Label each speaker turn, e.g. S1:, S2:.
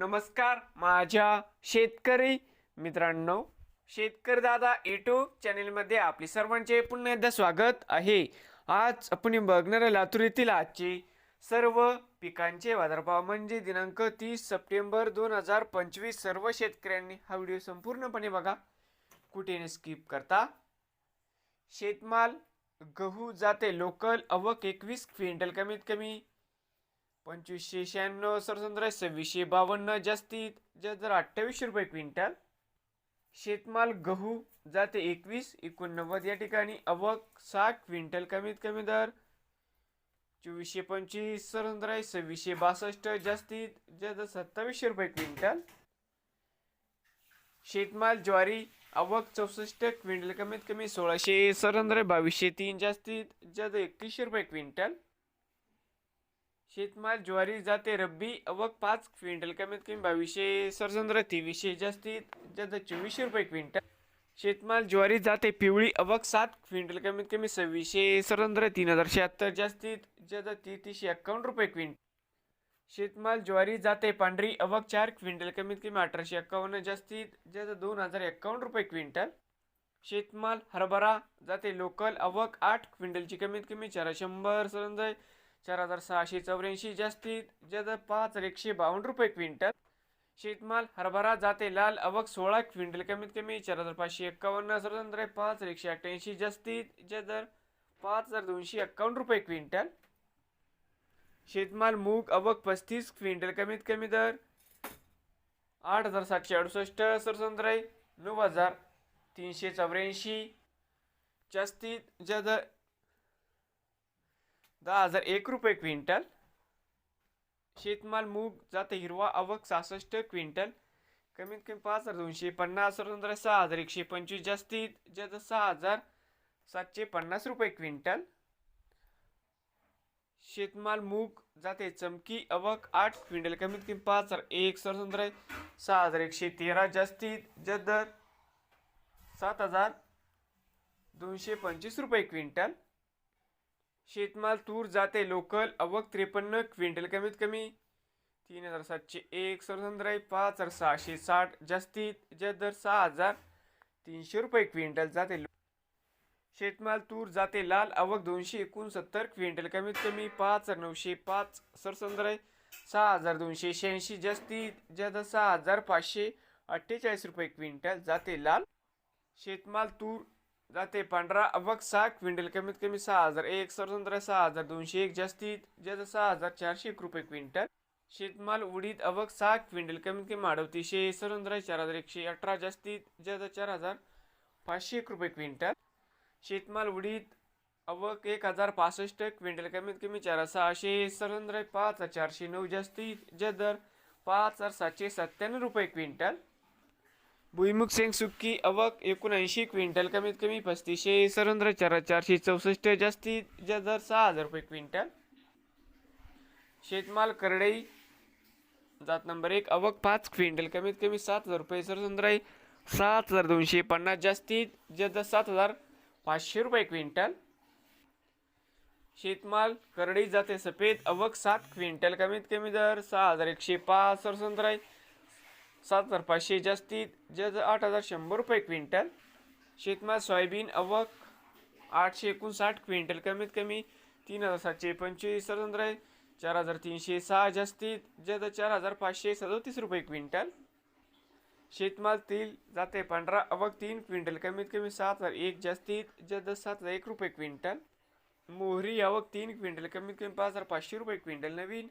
S1: नमस्कार माझ्या शेतकरी मित्रांनो शेतकरी दादा यूट्यूब चॅनेलमध्ये आपले सर्वांचे पुन्हा एकदा स्वागत आहे. आज आपण बघणार लातूर येथील आजचे सर्व पिकांचे बाजारभाव. म्हणजे दिनांक तीस सप्टेंबर दोन हजार पंचवीस सर्व शेतकऱ्यांनी हा व्हिडिओ संपूर्णपणे बघा. कुठे स्किप करता. शेतमाल गहू जाते लोकल अवक एकवीस क्विंटल कमीत कमी पंचवीसशे शहाण्णव सरसंद्र सव्वीसशे बावन्न जास्तीत जास्त दर अठ्ठावीसशे रुपये क्विंटल शेतमाल गहू जाते एकवीस एकोणनव्वद या ठिकाणी अवक सहा क्विंटल कमीत कमी दर चोवीसशे पंचवीस सरसंद्र सव्वीसशे बासष्ट जास्तीत जास्त सत्तावीसशे रुपये क्विंटल शेतमाल ज्वारी आवक चौसष्ट क्विंटल कमीत कमी सोळाशे सरंद्र बावीसशे तीन जास्तीत जास्त एकवीसशे रुपये क्विंटल शेतमाल ज्वारी जाते रब्बी अवक पाच क्विंटल. कमीत कमी बावीसशे सरसंद्र तेवीसशे जास्तीत जास्त चोवीसशे रुपये क्विंटल. शेतमाल ज्वारी जाते पिवळी अवक सात क्विंटल. कमीत कमी सव्वीसशे सरसंद्र तीन हजार शहात्तर जास्तीत जास्त तेहतीसशे एक्कावन्न रुपये क्विंटल. शेतमाल ज्वारी जाते पांढरी अवक चार क्विंटल. कमीत कमी अठराशे एक्कावन्न जास्तीत जास्त दोन हजार एक्कावन्न रुपये क्विंटल. शेतमाल हरभरा जाते लोकल अवक आठ क्विंटलची. कमीत कमी चार शंभर सरंजाई चार हजार सहाशे चौऱ्याऐंशी जास्तीत जास्त पाच हजार एकशे बावन्न रुपये क्विंटल. शेतमाल हरभरा जाते लाल अवक सोळा क्विंटल. कमीत कमी चार हजार पाचशे एक्कावन्न स्वतंत्र पाच हजार एकशे अठ्ठ्याऐंशी जास्तीत जास्त पाच हजार दोनशे एक्कावन्न रुपये क्विंटल. शेतमाल मूग अवक पस्तीस क्विंटल. कमीत कमी दर आठ हजार सातशे अडुसष्ट सरसंद्राई नऊ हजार तीनशे चौऱ्याऐंशी. जास्तीत जदर दहा हजार एक रुपये क्विंटल. शेतमाल मूग जाते हिरवा अवक सहासष्ट क्विंटल. कमीत कमी पाच हजार दोनशे पन्नास सरसंद्राई सहा हजार एकशे पंचवीस जास्तीत जास्त सहा हजार सातशे पन्नास रुपये क्विंटल. शेतमाल मूग जाते चमकी अवक आठ क्विंटल कमीत कमी पाच हजार एक सरसंद्र सहा हजार एकशे तेरा जास्तीत जद दर सात हजार दोनशे पंचवीस रुपये क्विंटल. शेतमाल तूर जाते लोकल अवक त्रेपन्न क्विंटल कमीत कमी तीन हजार सातशे एक सरसंद्र पाच हजार सहाशे साठ जास्तीत ज्या दर सहा हजार तीनशे रुपये क्विंटल जाते शेतमाल तूर जाते लाल आवक दोनशे एकोणसत्तर क्विंटल कमीत कमी पाच हजार नऊशे पाच सरसंद्राय सहा हजार दोनशे शहाऐंशी जास्तीत जास्त सहा हजार पाचशे अठ्ठेचाळीस रुपये क्विंटल जाते लाल. शेतमाल तूर जाते पांढरा अवक सहा क्विंटल कमीत कमी सहा हजार एक सरसंद्र सहा हजार दोनशे एक जास्तीत जास्त सहा हजार चारशे एक रुपये क्विंटल. शेतमाल उडीद अवक सहा क्विंटल कमीत कमी अडतीसशे सरसंद्र चार हजार एकशे अठरा जास्तीत जास्त चार हजार पाचशे एक रुपये क्विंटल. शेतमाल उडीद अवक एक हजार पासष्ट क्विंटल कमीत कमी चार सहाशे सरंद्र पाच हजार चारशे नऊ जास्तीत जास्त दर पाच हजार सातशे सत्त्याण्णव रुपये क्विंटल. भुईमुग सेंग सुक्की अवक एकोणऐंशी क्विंटल कमीत कमी पस्तीसशे सरंद्र चार चारशे चौसष्ट जास्तीत जा दर सहा हजार रुपये क्विंटल. शेतमाल करडई जात नंबर एक अवक पाच क्विंटल कमीत कमी सात हजार रुपये सरसंद्राई सात हजार दोनशे पन्नास जास्तीत जास्त सात हजार पाचशे रुपये क्विंटल. शेतमाल करडई जाते सफेद अवक सात क्विंटल कमीत कमी दर सहा हजार एकशे पाच सरसंद्राई सात हजार पाचशे जास्तीत जास्त आठ हजार शंभर रुपये क्विंटल. शेतमाल सोयाबीन अवक आठशे एकोणसाठ क्विंटल. कमीत कमी तीन हजार सातशे पंचवीस. सरसंद्राई चार हजार तीनशे सहा जास्तीत जास्त चार हजार पाचशे सदोतीस रुपये क्विंटल. शेतमाल तेल जाते पांढरा अवक तीन क्विंटल. कमीत कमी सात हजार एक जास्तीत जास्त सात हजार एक रुपये क्विंटल. मोहरी अवक तीन क्विंटल. कमीत कमी पाच हजार पाचशे रुपये क्विंटल. नवीन